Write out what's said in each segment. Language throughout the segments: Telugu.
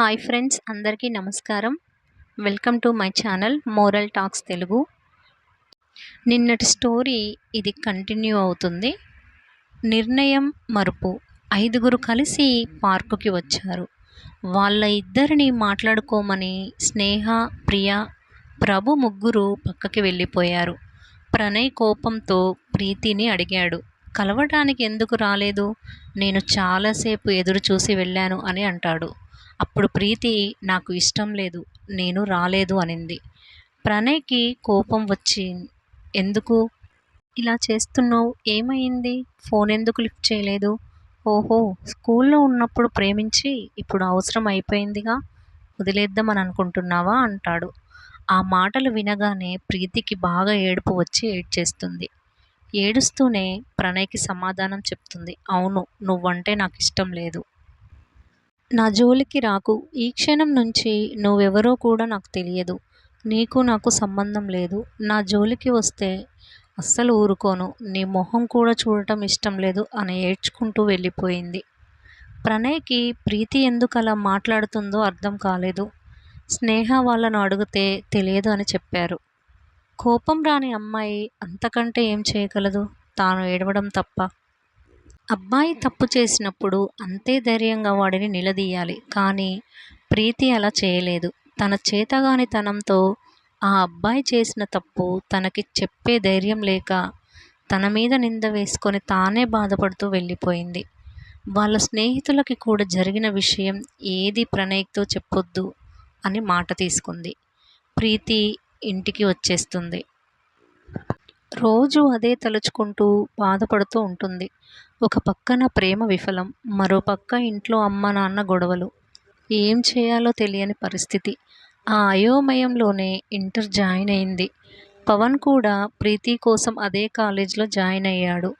హాయ్ ఫ్రెండ్స్ అందరికీ నమస్కారం. Welcome to my channel moral talks Telugu నిన్నటి స్టోరీ ఇది కంటిన్యూ అవుతుంది. నిర్ణయం మరుపు. ఐదుగురు కలిసి పార్కుకి వచ్చారు. వాళ్ళ ఇద్దరిని మాట్లాడుకోమని స్నేహ ప్రియ ప్రభు ముగ్గురు పక్కకి వెళ్ళిపోయారు. ప్రణయ్ కోపంతో ప్రీతిని అడిగాడు. కలవటానికి ఎందుకు రాలేదు? నేను చాలాసేపు ఎదురు చూసి వెళ్ళాను అని అంటాడు. అప్పుడు ప్రీతి నాకు ఇష్టం లేదు నేను రాలేదు అనింది. ప్రణయ్కి కోపం వచ్చి ఎందుకు? ఇలా చేస్తున్నావు ఏమైంది? ఫోన్ ఎందుకు లిఫ్ట్ చేయలేదు? ఓహో స్కూల్లో ఉన్నప్పుడు ప్రేమించి ఇప్పుడు అవసరం అయిపోయిందిగా వదిలేద్దామని అనుకుంటున్నావా? అంటాడు. ఆ మాటలు వినగానే ప్రీతికి బాగా ఏడుపు వచ్చి ఏడ్చేస్తుంది. ఏడుస్తూనే ప్రణయ్కి సమాధానం చెప్తుంది. అవును నువ్వంటే నాకు ఇష్టం లేదు. నా జోలికి రాకు. ఈ క్షణం నుంచి నువ్వెవరో కూడా నాకు తెలియదు. నీకు నాకు సంబంధం లేదు. నా జోలికి వస్తే అస్సలు ఊరుకోను. నీ మొహం కూడా చూడటం ఇష్టం లేదు అని ఏడ్చుకుంటూ వెళ్ళిపోయింది. ప్రణయ్కి ప్రీతి ఎందుకు అలా మాట్లాడుతుందో అర్థం కాలేదు. స్నేహ వాళ్ళను అడిగితే తెలియదు అని చెప్పారు. కోపం రాని అమ్మాయి అంతకంటే ఏం చేయగలదు? తాను ఏడవడం తప్ప. అబ్బాయి తప్పు చేసినప్పుడు అంతే ధైర్యంగా వాడిని నిలదీయాలి. కానీ ప్రీతి అలా చేయలేదు. తన చేతగానితనంతో ఆ అబ్బాయి చేసిన తప్పు తనకి చెప్పే ధైర్యం లేక తన మీద నింద వేసుకొని తానే బాధపడుతూ వెళ్ళిపోయింది. వాళ్ళ స్నేహితులకి కూడా జరిగిన విషయం ఏది ప్రణయ్తో చెప్పొద్దు అని మాట తీసుకుంది. ప్రీతి ఇంటికి వచ్చేస్తుంది. రోజు అదే తలుచుకుంటూ బాధపడుతూ ఉంటుంది. ఒక పక్కన ప్రేమ విఫలం మరో పక్క ఇంట్లో అమ్మ నాన్న గొడవలు. ఏం చేయాలో తెలియని పరిస్థితి. ఆ అయోమయంలోనే ఇంటర్ జాయిన్ అయింది. పవన్ కూడా ప్రీతి కోసం అదే కాలేజ్లో జాయిన్ అయ్యాడు.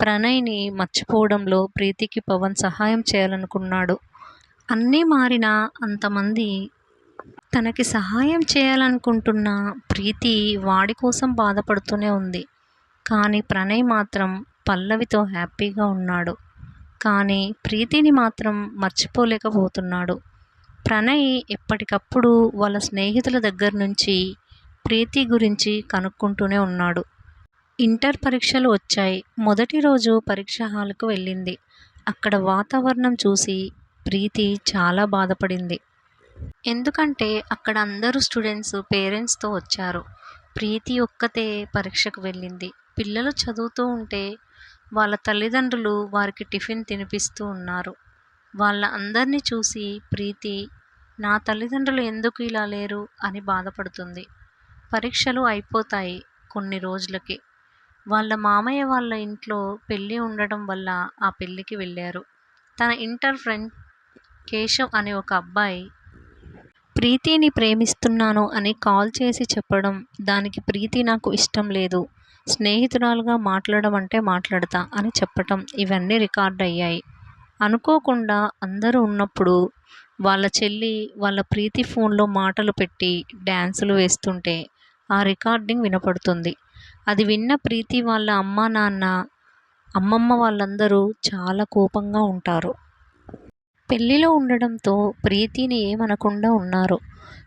ప్రణయ్ని మర్చిపోవడంలో ప్రీతికి పవన్ సహాయం చేయాలనుకున్నాడు. అన్నీ మారినా అంతమంది తనకి సహాయం చేయాలనుకుంటున్న ప్రీతి వాడి కోసం బాధపడుతూనే ఉంది. కానీ ప్రణయ్ మాత్రం పల్లవితో హ్యాపీగా ఉన్నాడు. కానీ ప్రీతిని మాత్రం మర్చిపోలేకపోతున్నాడు. ప్రణయ్ ఎప్పటికప్పుడు వాళ్ళ స్నేహితుల దగ్గర నుంచి ప్రీతి గురించి కనుక్కుంటూనే ఉన్నాడు. ఇంటర్ పరీక్షలు వచ్చాయి. మొదటి రోజు పరీక్ష హాల్కు వెళ్ళింది. అక్కడ వాతావరణం చూసి ప్రీతి చాలా బాధపడింది. ఎందుకంటే అక్కడ అందరూ స్టూడెంట్స్ పేరెంట్స్తో వచ్చారు. ప్రీతి ఒక్కతే పరీక్షకు వెళ్ళింది. పిల్లలు చదువుతూ ఉంటే వాళ్ళ తల్లిదండ్రులు వారికి టిఫిన్ తినిపిస్తూ ఉన్నారు. వాళ్ళ అందరినీ చూసి ప్రీతి నా తల్లిదండ్రులు ఎందుకు ఇలా లేరు అని బాధపడుతుంది. పరీక్షలు అయిపోతాయి కొన్ని రోజులకి. వాళ్ళ మామయ్య వాళ్ళ ఇంట్లో పెళ్ళి ఉండడం వల్ల ఆ పెళ్ళికి వెళ్ళారు. తన ఇంటర్ ఫ్రెండ్ కేశవ్ అనే ఒక అబ్బాయి ప్రీతిని ప్రేమిస్తున్నాను అని కాల్ చేసి చెప్పడం దానికి ప్రీతి నాకు ఇష్టం లేదు. స్నేహితురాలుగా మాట్లాడడం అంటే మాట్లాడతా అని చెప్పటం ఇవన్నీ రికార్డ్ అయ్యాయి. అనుకోకుండా అందరూ ఉన్నప్పుడు వాళ్ళ చెల్లి వాళ్ళ ప్రీతి ఫోన్లో మాటలు పెట్టి డ్యాన్సులు వేస్తుంటే ఆ రికార్డింగ్ వినపడుతుంది. అది విన్న ప్రీతి వాళ్ళ అమ్మ నాన్న అమ్మమ్మ వాళ్ళందరూ చాలా కోపంగా ఉంటారు. పెళ్ళిలో ఉండడంతో ప్రీతిని ఏమనకుండా ఉన్నారు.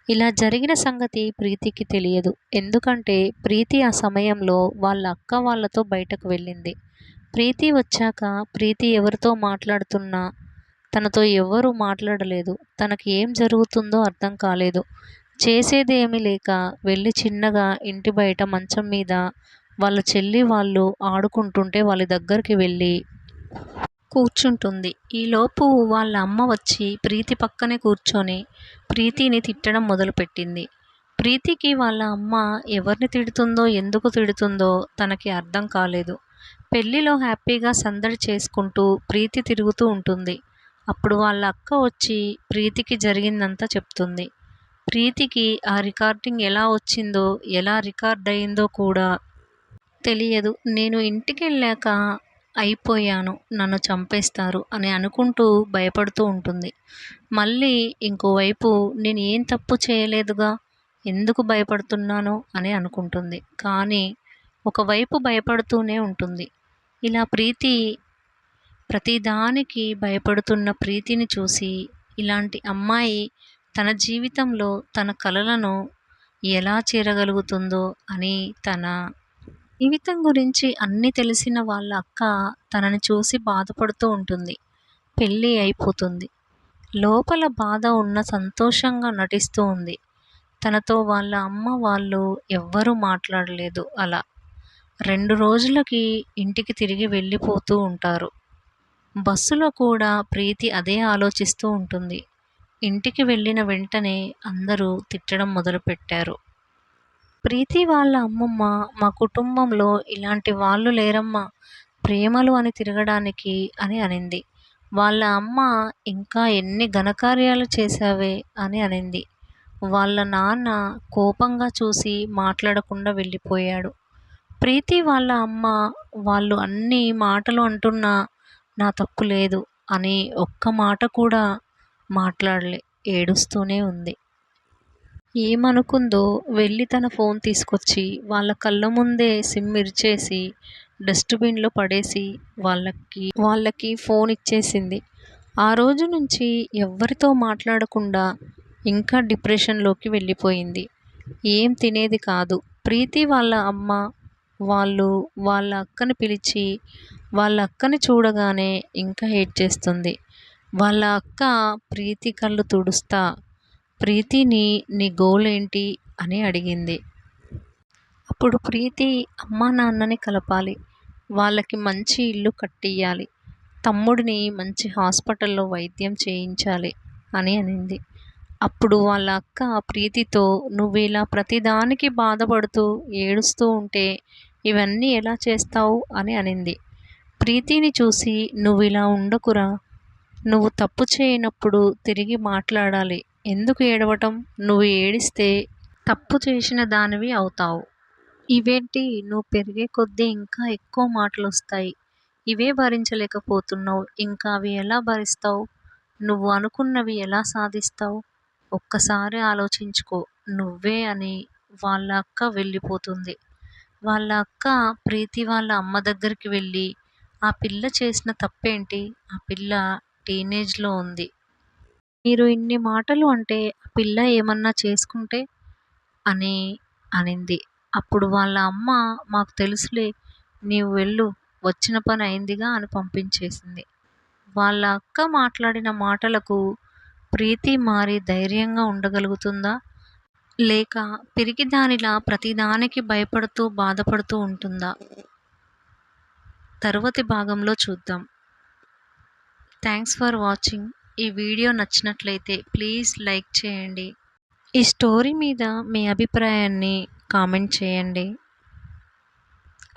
ఇలా జరిగిన సంగతి ప్రీతికి తెలియదు. ఎందుకంటే ప్రీతి ఆ సమయంలో వాళ్ళ అక్క వాళ్ళతో బయటకు వెళ్ళింది. ప్రీతి వచ్చాక ప్రీతి ఎవరితో మాట్లాడుతున్నా తనతో ఎవ్వరూ మాట్లాడలేదు. తనకి ఏం జరుగుతుందో అర్థం కాలేదు. చేసేది ఏమీ లేక వెళ్ళి చిన్నగా ఇంటి బయట మంచం మీద వాళ్ళ చెల్లి వాళ్ళు ఆడుకుంటుంటే వాళ్ళ దగ్గరికి వెళ్ళి కూర్చుంటుంది. ఈలోపు వాళ్ళ అమ్మ వచ్చి ప్రీతి పక్కనే కూర్చొని ప్రీతిని తిట్టడం మొదలుపెట్టింది. ప్రీతికి వాళ్ళ అమ్మ ఎవరిని తిడుతుందో ఎందుకు తిడుతుందో తనకి అర్థం కాలేదు. పెళ్ళిలో హ్యాపీగా సందడి చేసుకుంటూ ప్రీతి తిరుగుతూ ఉంటుంది. అప్పుడు వాళ్ళ అక్క వచ్చి ప్రీతికి జరిగిందంతా చెప్తుంది. ప్రీతికి ఆ రికార్డింగ్ ఎలా వచ్చిందో ఎలా రికార్డ్ అయిందో కూడా తెలియదు. నేను ఇంటికి వెళ్ళాక అయిపోయాను నన్ను చంపేస్తారు అని అనుకుంటూ భయపడుతూ ఉంటుంది. మళ్ళీ ఇంకోవైపు నేను ఏం తప్పు చేయలేదుగా ఎందుకు భయపడుతున్నాను అని అనుకుంటుంది. కానీ ఒకవైపు భయపడుతూనే ఉంటుంది. ఇలా ప్రీతి ప్రతిదానికి భయపడుతున్న ప్రీతిని చూసి ఇలాంటి అమ్మాయి తన జీవితంలో తన కలలను ఎలా చేరగలుగుతుందో అని తన జీవితం గురించి అన్నీ తెలిసిన వాళ్ళ అక్క తనని చూసి బాధపడుతూ ఉంటుంది. పెళ్ళి అయిపోతుంది. లోపల బాధ ఉన్న సంతోషంగా నటిస్తూ ఉంది. తనతో వాళ్ళ అమ్మ వాళ్ళు ఎవ్వరూ మాట్లాడలేదు అలా. రెండు రోజులకి ఇంటికి తిరిగి వెళ్ళిపోతూ ఉంటారు. బస్సులో కూడా ప్రీతి అదే ఆలోచిస్తూ ఉంటుంది. ఇంటికి వెళ్ళిన వెంటనే అందరూ తిట్టడం మొదలుపెట్టారు. ప్రీతి వాళ్ళ అమ్మమ్మ మా కుటుంబంలో ఇలాంటి వాళ్ళు లేరమ్మా ప్రేమలు అని తిరగడానికి అని అనింది. వాళ్ళ అమ్మ ఇంకా ఎన్ని ఘనకార్యాలు చేశావే? అని అనింది. వాళ్ళ నాన్న కోపంగా చూసి మాట్లాడకుండా వెళ్ళిపోయాడు. ప్రీతి వాళ్ళ అమ్మ వాళ్ళు అన్ని మాటలు అంటున్నా నా తప్పు లేదు అని ఒక్క మాట కూడా మాట్లాడలే ఏడుస్తూనే ఉంది. ఏమనుకుందో వెళ్ళి తన ఫోన్ తీసుకొచ్చి వాళ్ళ కళ్ళ ముందే సిమ్ ఇరిచేసి డస్ట్బిన్లో పడేసి వాళ్ళకి వాళ్ళకి ఫోన్ ఇచ్చేసింది. ఆ రోజు నుంచి ఎవరితో మాట్లాడకుండా ఇంకా డిప్రెషన్లోకి వెళ్ళిపోయింది. ఏం తినేది కాదు. ప్రీతి వాళ్ళ అమ్మ వాళ్ళు వాళ్ళ అక్కని పిలిచి వాళ్ళ అక్కని చూడగానే ఇంకా హేట్ చేస్తుంది. వాళ్ళ అక్క ప్రీతి కళ్ళు తుడుస్తా ప్రీతిని నీ గోల్ ఏంటి అని అడిగింది. అప్పుడు ప్రీతి అమ్మా నాన్నని కలపాలి. వాళ్ళకి మంచి ఇల్లు కట్టియాలి తమ్ముడిని మంచి హాస్పిటల్లో వైద్యం చేయించాలి అని అనింది. అప్పుడు వాళ్ళ అక్క ప్రీతితో నువ్వు ఇలా ప్రతిదానికి బాధపడుతూ ఏడుస్తూ ఉంటే ఇవన్నీ ఎలా చేస్తావు? అని అనింది. ప్రీతిని చూసి నువ్వు ఇలా ఉండకురా. నువ్వు తప్పు చేయనప్పుడు తిరిగి మాట్లాడాలి. ఎందుకు ఏడవటం? నువ్వు ఏడిస్తే తప్పు చేసిన దానివి అవుతావు. ఇవేంటి? నువ్వు పెరిగే కొద్దీ ఇంకా ఎక్కువ మాటలు వస్తాయి ఇవే భరించలేకపోతున్నావు. ఇంకా అవి ఎలా భరిస్తావు? నువ్వు అనుకున్నవి ఎలా సాధిస్తావు? ఒక్కసారి ఆలోచించుకో. నువ్వే అని వాళ్ళ అక్క వెళ్ళిపోతుంది. వాళ్ళ అక్క ప్రీతి వాళ్ళ అమ్మ దగ్గరికి వెళ్ళి ఆ పిల్ల చేసిన తప్పేంటి? ఆ పిల్ల టీనేజ్లో ఉంది. మీరు ఇన్ని మాటలు అంటే పిల్ల ఏమన్నా చేసుకుంటే? అని అనింది. అప్పుడు వాళ్ళ అమ్మ మాకు తెలుసులే నీవు వెళ్ళు వచ్చిన పని అయిందిగా అని పంపించేసింది. వాళ్ళ అక్క మాట్లాడిన మాటలకు ప్రీతి మారి ధైర్యంగా ఉండగలుగుతుందా? లేక పిరికిదానిలా ప్రతిదానికి భయపడుతూ బాధపడుతూ ఉంటుందా? తరువాతి భాగంలో చూద్దాం. Thanks for watching. ఈ వీడియో నచ్చినట్లయితే ప్లీజ్ లైక్ చేయండి. ఈ స్టోరీ మీద మీ అభిప్రాయాన్ని కామెంట్ చేయండి.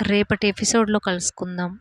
రేపటి ఎపిసోడ్లో కలుసుకుందాం.